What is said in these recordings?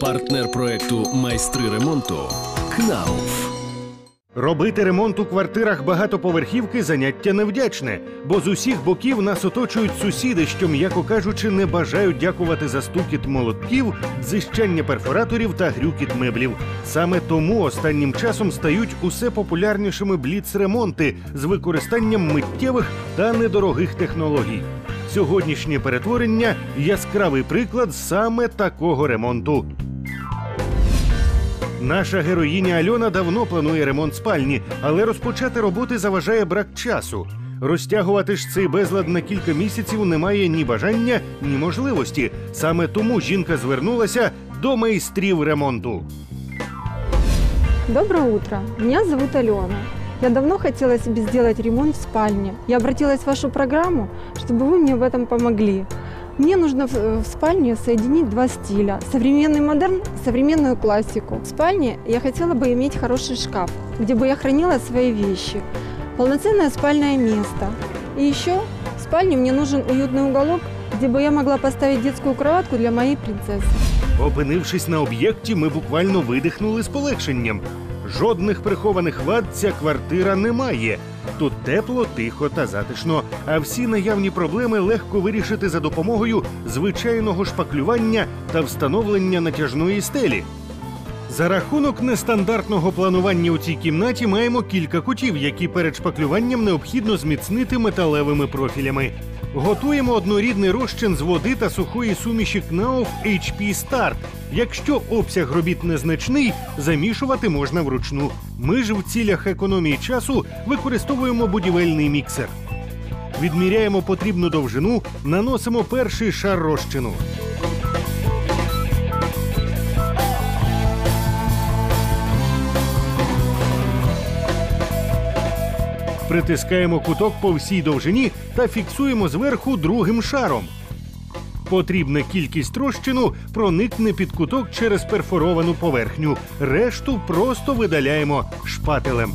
Партнер проекту Майстри ремонту КНАУФ. Робити ремонт у квартирах багатоповерхівки заняття невдячне, бо з усіх боків нас оточують сусіди, що, м'яко кажучи, не бажають дякувати за стукіт молотків, дзищання перфораторів та грюкіт меблів. Саме тому останнім часом стають усе популярнішими бліц-ремонти з використанням миттєвих та недорогих технологій. Сьогоднішнє перетворення яскравий приклад саме такого ремонту. Наша героїня Альона давно планує ремонт спальні, але розпочати роботи заважає брак часу. Розтягувати ж цей безлад на кілька місяців немає ні бажання, ні можливості. Саме тому жінка звернулася до майстрів ремонту. Доброе утро. Меня зовут Алена. Я давно хотела себе сделать ремонт в спальне. Я обратилась в вашу программу, чтобы вы мне в этом помогли. Мне нужно в в спальне соединить два стиля. Современный модерн и современную классику. В спальне я хотела бы иметь хороший шкаф, где бы я хранила свои вещи. Полноценное спальное место. И еще в спальне мне нужен уютный уголок, где бы я могла поставить детскую кроватку для моей принцессы. Опинившись на об'єкті, ми буквально видихнули з полегшенням. Жодних прихованих вад ця квартира не має. Тут тепло, тихо та затишно, а всі наявні проблеми легко вирішити за допомогою звичайного шпаклювання та встановлення натяжної стелі. За рахунок нестандартного планування у цій кімнаті маємо кілька кутів, які перед шпаклюванням необхідно зміцнити металевими профілями. Готуємо однорідний розчин з води та сухої суміші КНАУФ HP Start. Якщо обсяг робіт незначний, замішувати можна вручну. Ми ж в цілях економії часу використовуємо будівельний міксер. Відміряємо потрібну довжину, наносимо перший шар розчину. Притискаємо куток по всій довжині та фіксуємо зверху другим шаром. Потрібна кількість розчину проникне під куток через перфоровану поверхню. Решту просто видаляємо шпателем.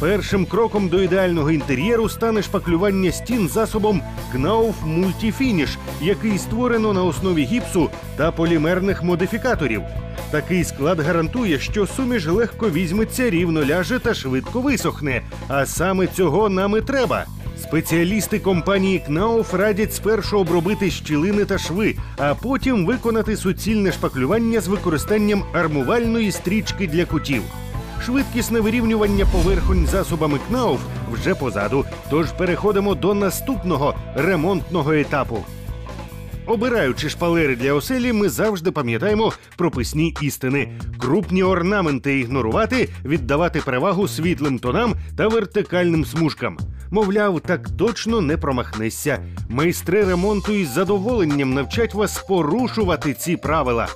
Першим кроком до ідеального інтер'єру стане шпаклювання стін засобом Knauf Multifinish, який створено на основі гіпсу та полімерних модифікаторів. Такий склад гарантує, що суміш легко візьметься, рівно ляже та швидко висохне. А саме цього нам і треба. Спеціалісти компанії Knauf радять спершу обробити щілини та шви, а потім виконати суцільне шпаклювання з використанням армувальної стрічки для кутів. Швидкісне вирівнювання поверхонь засобами КНАУФ вже позаду. Тож переходимо до наступного ремонтного етапу. Обираючи шпалери для оселі, ми завжди пам'ятаємо прописні істини: крупні орнаменти ігнорувати, віддавати перевагу світлим тонам та вертикальним смужкам. Мовляв, так точно не промахнешся. Майстри ремонту із задоволенням навчать вас порушувати ці правила.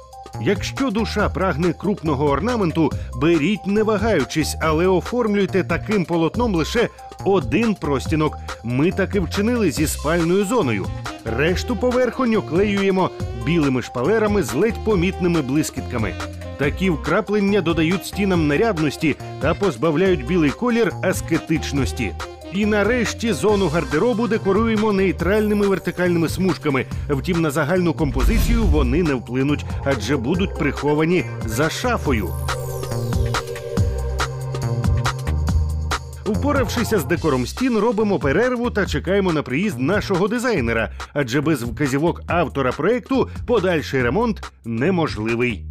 Якщо душа прагне крупного орнаменту, беріть не вагаючись, але оформлюйте таким полотном лише один простінок. Ми таки вчинили зі спальною зоною. Решту поверхонь оклеюємо білими шпалерами з ледь помітними блискітками. Такі вкраплення додають стінам нарядності та позбавляють білий колір аскетичності. І нарешті зону гардеробу декоруємо нейтральними вертикальними смужками. Втім, на загальну композицію вони не вплинуть, адже будуть приховані за шафою. Упоравшися з декором стін, робимо перерву та чекаємо на приїзд нашого дизайнера, адже без вказівок автора проекту подальший ремонт неможливий.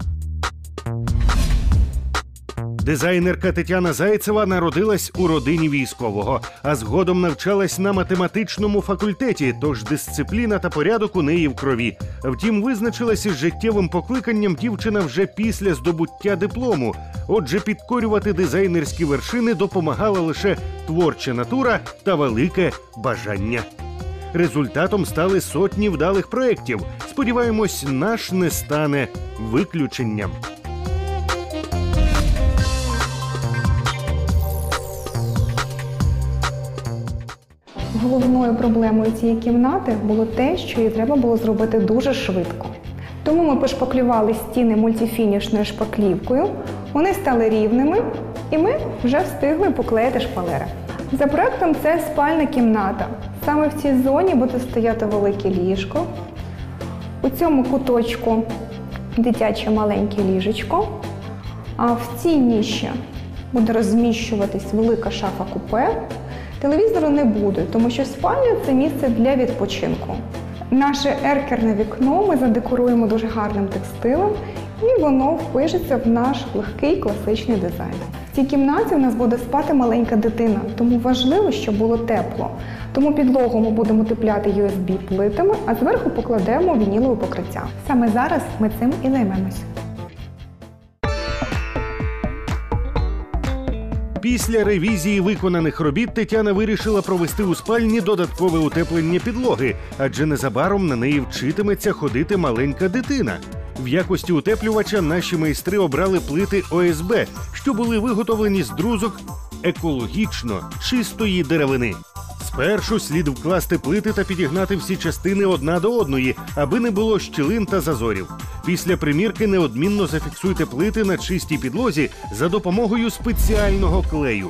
Дизайнерка Тетяна Зайцева народилась у родині військового, а згодом навчалась на математичному факультеті, тож дисципліна та порядок у неї в крові. Втім, визначилась із життєвим покликанням дівчина вже після здобуття диплому. Отже, підкорювати дизайнерські вершини допомагала лише творча натура та велике бажання. Результатом стали сотні вдалих проєктів. Сподіваємось, наш не стане виключенням. Головною проблемою цієї кімнати було те, що її треба було зробити дуже швидко. Тому ми пошпаклювали стіни мультифінішною шпаклівкою. Вони стали рівними, і ми вже встигли поклеїти шпалери. За проектом це спальна кімната. Саме в цій зоні буде стояти велике ліжко. У цьому куточку дитяче маленьке ліжечко. А в цій ніші буде розміщуватись велика шафа купе. Телевізору не буде, тому що спальня це місце для відпочинку. Наше еркерне вікно ми задекоруємо дуже гарним текстилем, і воно впишеться в наш легкий класичний дизайн. В цій кімнаті у нас буде спати маленька дитина, тому важливо, щоб було тепло. Тому підлогу ми будемо утепляти USB плитами, а зверху покладемо вінілове покриття. Саме зараз ми цим і займемось. Після ревізії виконаних робіт Тетяна вирішила провести у спальні додаткове утеплення підлоги, адже незабаром на неї вчитиметься ходити маленька дитина. В якості утеплювача наші майстри обрали плити ОСБ, що були виготовлені з друзок екологічно чистої деревини. Спершу слід вкласти плити та підігнати всі частини одна до одної, аби не було щілин та зазорів. Після примірки неодмінно зафіксуйте плити на чистій підлозі за допомогою спеціального клею.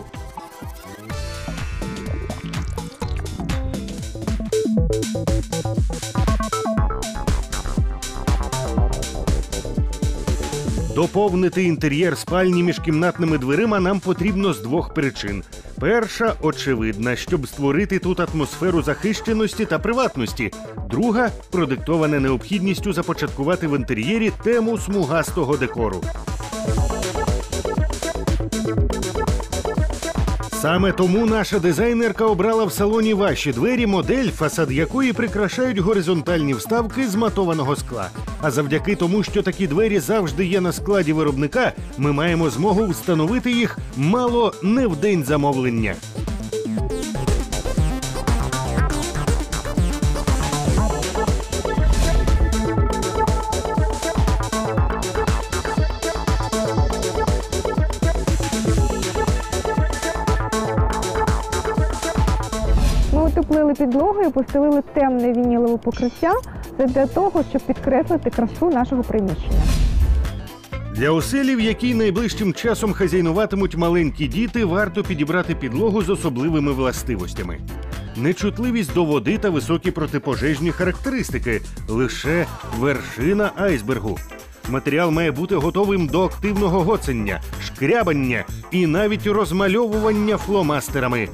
Доповнити інтер'єр спальні міжкімнатними дверима нам потрібно з двох причин. Перша очевидна, щоб створити тут атмосферу захищеності та приватності. Друга продиктована необхідністю започаткувати в інтер'єрі тему смугастого декору. Саме тому наша дизайнерка обрала в салоні ваші двері модель, фасад якої прикрашають горизонтальні вставки з матованого скла. А завдяки тому, що такі двері завжди є на складі виробника, ми маємо змогу встановити їх мало не в день замовлення. Ми утеплили підлогу і постелили темне вінілове покриття. Це для того, щоб підкреслити красу нашого приміщення. Для оселі, в якій найближчим часом хазяйнуватимуть маленькі діти, варто підібрати підлогу з особливими властивостями. Нечутливість до води та високі протипожежні характеристики лише вершина айсбергу. Матеріал має бути готовим до активного гоцення, шкрябання і навіть розмальовування фломастерами.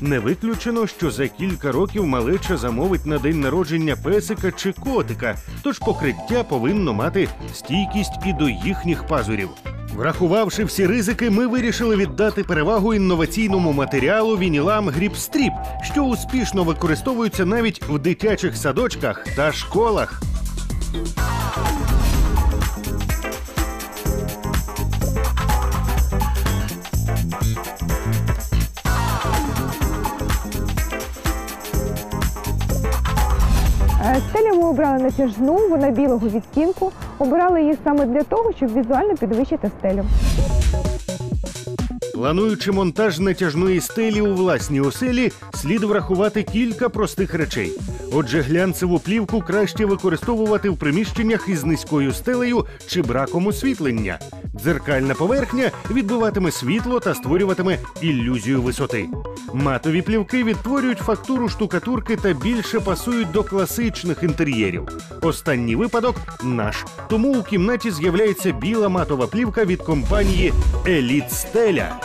Не виключено, що за кілька років малеча замовить на день народження песика чи котика, тож покриття повинно мати стійкість і до їхніх пазурів. Врахувавши всі ризики, ми вирішили віддати перевагу інноваційному матеріалу вінілам Гріпстріп, що успішно використовуються навіть в дитячих садочках та школах. Обрали натяжну, вона білого відтінку. Обирали її саме для того, щоб візуально підвищити стелю. Плануючи монтаж натяжної стелі у власній оселі, слід врахувати кілька простих речей. Отже, глянцеву плівку краще використовувати в приміщеннях із низькою стелею чи браком освітлення. Дзеркальна поверхня відбиватиме світло та створюватиме ілюзію висоти. Матові плівки відтворюють фактуру штукатурки та більше пасують до класичних інтер'єрів. Останній випадок наш. Тому у кімнаті з'являється біла матова плівка від компанії Еліт Стеля.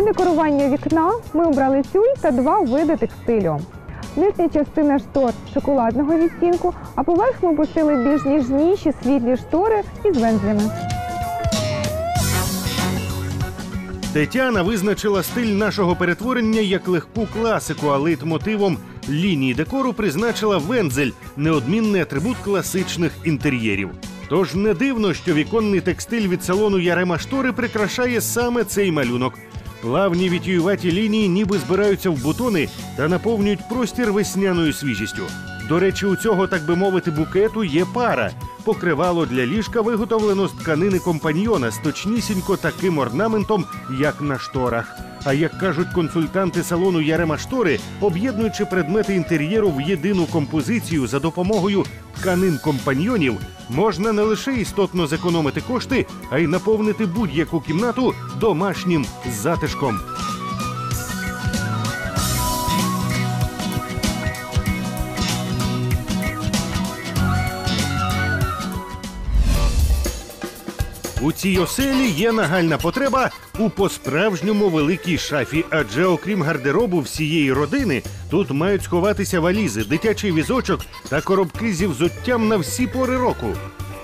Для декорування вікна ми обрали тюль та два види текстилю. Нижня частина штор шоколадного відтінку, а поверх ми пустили більш ніжніші світлі штори із вензлями. Тетяна визначила стиль нашого перетворення як легку класику, а лейтмотивом лінії декору призначила вензель, неодмінний атрибут класичних інтер'єрів. Тож не дивно, що віконний текстиль від салону Ярема Штори прикрашає саме цей малюнок. Плавні вітіюваті лінії ніби збираються в бутони та наповнюють простір весняною свіжістю. До речі, у цього, так би мовити, букету є пара. Покривало для ліжка виготовлено з тканини компаньйона з точнісінько таким орнаментом, як на шторах. А як кажуть консультанти салону Ярема Штори, об'єднуючи предмети інтер'єру в єдину композицію за допомогою тканин компаньйонів, можна не лише істотно зекономити кошти, а й наповнити будь-яку кімнату домашнім затишком. У цій оселі є нагальна потреба у по-справжньому великій шафі, адже окрім гардеробу всієї родини, тут мають сховатися валізи, дитячий візочок та коробки зі взуттям на всі пори року.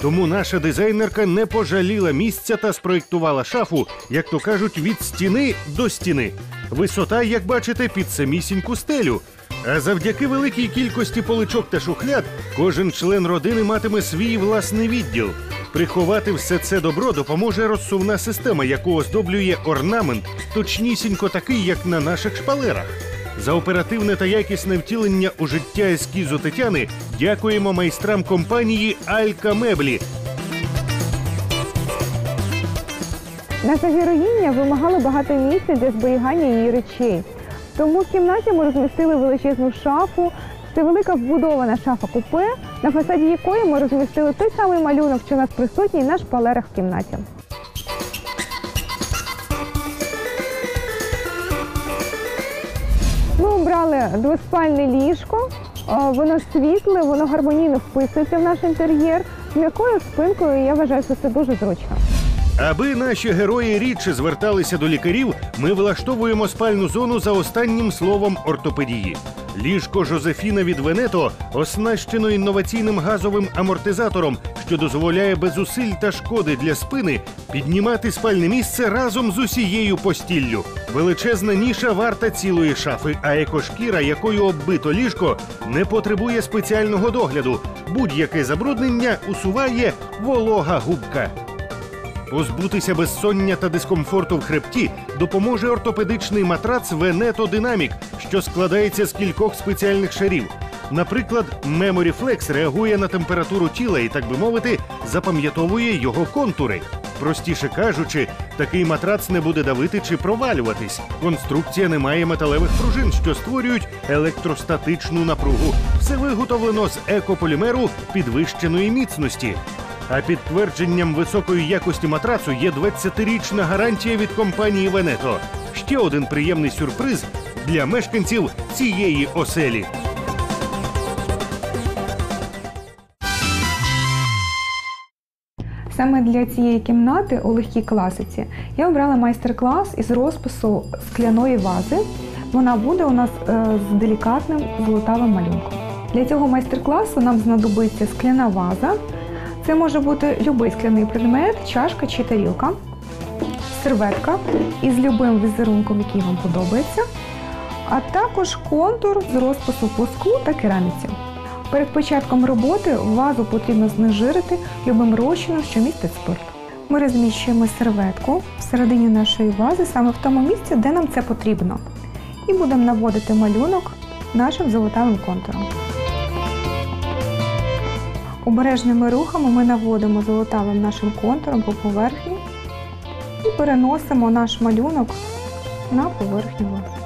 Тому наша дизайнерка не пожаліла місця та спроєктувала шафу, як то кажуть, від стіни до стіни. Висота, як бачите, під самісіньку стелю. А завдяки великій кількості поличок та шухляд, кожен член родини матиме свій власний відділ. Приховати все це добро допоможе розсувна система, яку оздоблює орнамент, точнісінько такий, як на наших шпалерах. За оперативне та якісне втілення у життя ескізу Тетяни дякуємо майстрам компанії Алька Меблі, Наша героїня вимагала багато місця для зберігання її речей. Тому в кімнаті ми розмістили величезну шафу. Це велика вбудована шафа купе, на фасаді якої ми розмістили той самий малюнок, що у нас присутній на шпалерах в кімнаті. Ми обрали двоспальне ліжко. Е, Воно світле, воно гармонійно вписується в наш інтер'єр. З м'якою спинкою я вважаю, що це дуже зручно. Аби наші герої рідше зверталися до лікарів, ми влаштовуємо спальну зону за останнім словом ортопедії. Ліжко Жозефіна від Венето оснащено інноваційним газовим амортизатором, що дозволяє без зусиль та шкоди для спини піднімати спальне місце разом з усією постіллю. Величезна ніша варта цілої шафи, а екошкіра, якою оббито ліжко, не потребує спеціального догляду. Будь-яке забруднення усуває волога губка. Позбутися безсоння та дискомфорту в хребті допоможе ортопедичний матрац Veneto Dynamic, що складається з кількох спеціальних шарів. Наприклад, Memory Flex реагує на температуру тіла і, так би мовити, запам'ятовує його контури. Простіше кажучи, такий матрац не буде давити чи провалюватись. Конструкція не має металевих пружин, що створюють електростатичну напругу. Все виготовлено з екополімеру підвищеної міцності. А підтвердженням високої якості матрацу є 20-річна гарантія від компанії Венето. Ще один приємний сюрприз для мешканців цієї оселі. Саме для цієї кімнати у легкій класиці я обрала майстер-клас із розпису скляної вази. Вона буде у нас е, з делікатним золотавим малюнком. Для цього майстер-класу нам знадобиться скляна ваза. Це може бути будь-який скляний предмет, чашка чи тарілка, серветка із любим візерунком, який вам подобається, а також контур з розпису по склу та кераміці. Перед початком роботи вазу потрібно знежирити любим розчином, що містить спирт. Ми розміщуємо серветку всередині нашої вази саме в тому місці, де нам це потрібно. І будемо наводити малюнок нашим золотавим контуром. Обережними рухами ми наводимо золотавим нашим контуром по поверхні і переносимо наш малюнок на поверхню вази.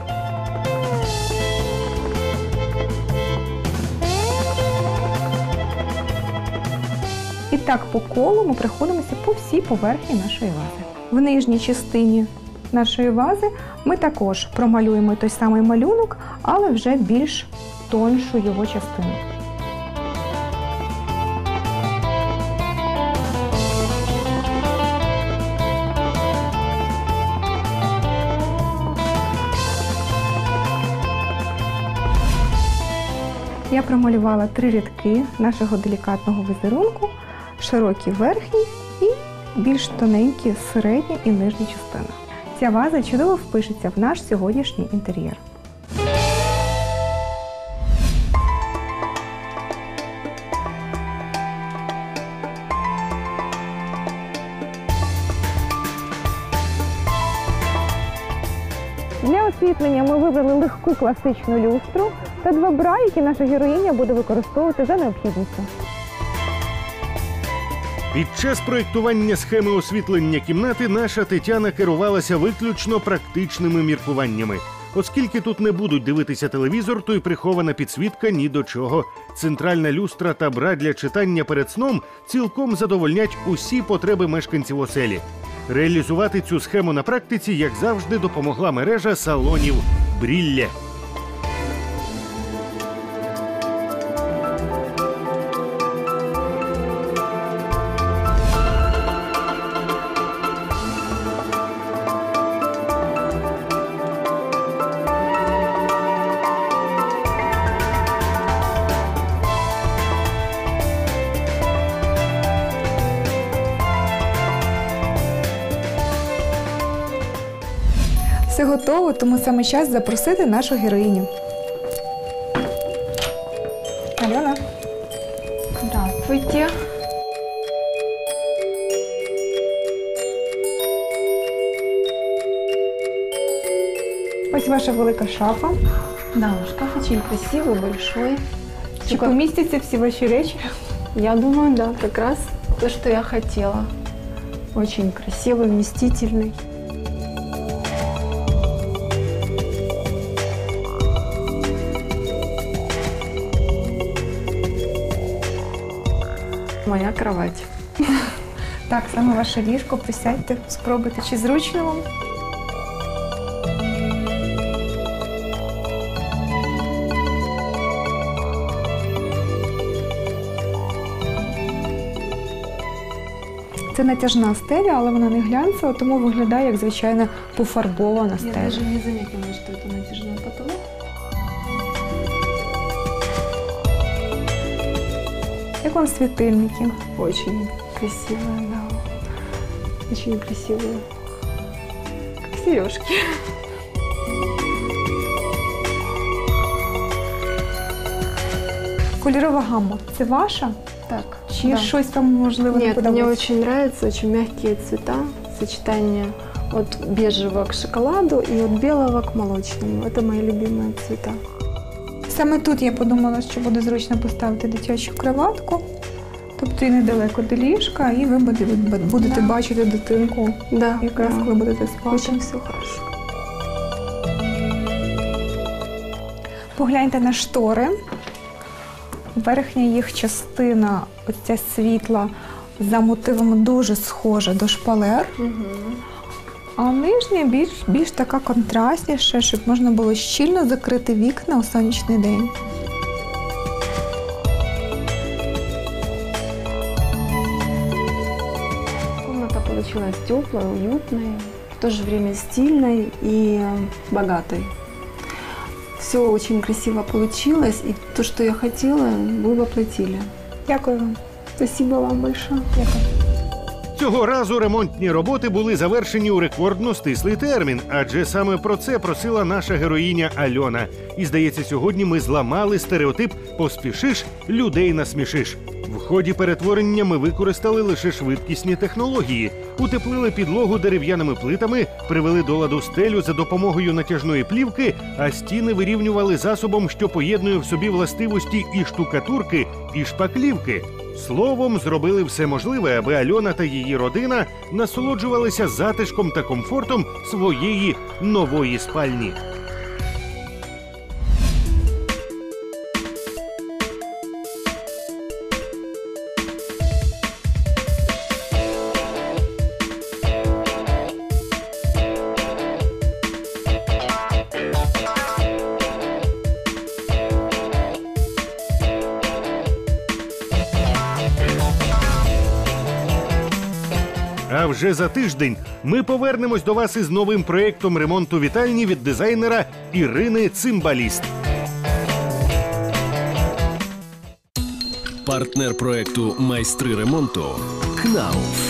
І так по колу ми проходимося по всій поверхні нашої вази. В нижній частині нашої вази ми також промалюємо той самий малюнок, але вже більш тоншу його частину. Я промалювала три рядки нашого делікатного візерунку, широкі верхні і більш тоненькі середня і нижня частина. Ця ваза чудово впишеться в наш сьогоднішній інтер'єр. Для освітлення ми вибрали легку класичну люстру. Та два бра, які наша героїня буде використовувати за необхідністю. Під час проєктування схеми освітлення кімнати наша Тетяна керувалася виключно практичними міркуваннями. Оскільки тут не будуть дивитися телевізор, то й прихована підсвітка ні до чого. Центральна люстра та бра для читання перед сном цілком задовольнять усі потреби мешканців оселі. Реалізувати цю схему на практиці, як завжди, допомогла мережа салонів Брілля. тому саме час запросити нашу героїню. Альона. Здравствуйте. Ось ваша велика шафа. Да, шкаф очень красивый, большой. Чи Только- помістяться всі ваші речі? Я думаю, да, как раз то, что я хотела. Очень красивый, вместительный. Саме ваше ліжко, присядьте, спробуйте, чи зручно вам. Це натяжна стеля, але вона не глянцева, тому виглядає як звичайна пофарбована Я стеля. даже не заметила, что это натяжной потолок. Як вам світильники? Очень красивая, да. Очень красивая. Как сережки. Кольорова гамма це ваша? Так. Чи да. щось там можливо не Нет, мне очень нравятся очень мягкие цвета, сочетание от бежевого к шоколаду и от белого к молочному. Это мои любимые цвета. Саме тут я подумала, що буде зручно поставити дитячу кроватку, тобто і недалеко до ліжка, і ви буде- будете бачити дитинку, Да, якраз коли будете спати. Очень все хорошо. Погляньте на штори. Верхня їх частина, оця світла, за мотивом дуже схожа до шпалер, а нижня більш, більш така контрастніша, щоб можна було щільно закрити вікна у сонячний день. Получилась теплой, уютной, в то же время стильной и э, богатой. Все очень красиво получилось, и то, что я хотела, вы воплотили. Дякую вам. Спасибо вам большое. Дякую. Цього разу ремонтні роботи були завершені у рекордно стислий термін, адже саме про це просила наша героїня Альона. І здається, сьогодні ми зламали стереотип поспішиш, людей насмішиш. В ході перетворення ми використали лише швидкісні технології, утеплили підлогу дерев'яними плитами, привели до ладу стелю за допомогою натяжної плівки, а стіни вирівнювали засобом, що поєднує в собі властивості і штукатурки, і шпаклівки. Словом, зробили все можливе, аби Альона та її родина насолоджувалися затишком та комфортом своєї нової спальні. Вже за тиждень ми повернемось до вас із новим проєктом ремонту вітальні від дизайнера Ірини Цимбаліст. Партнер проекту Майстри ремонту КНАУФ.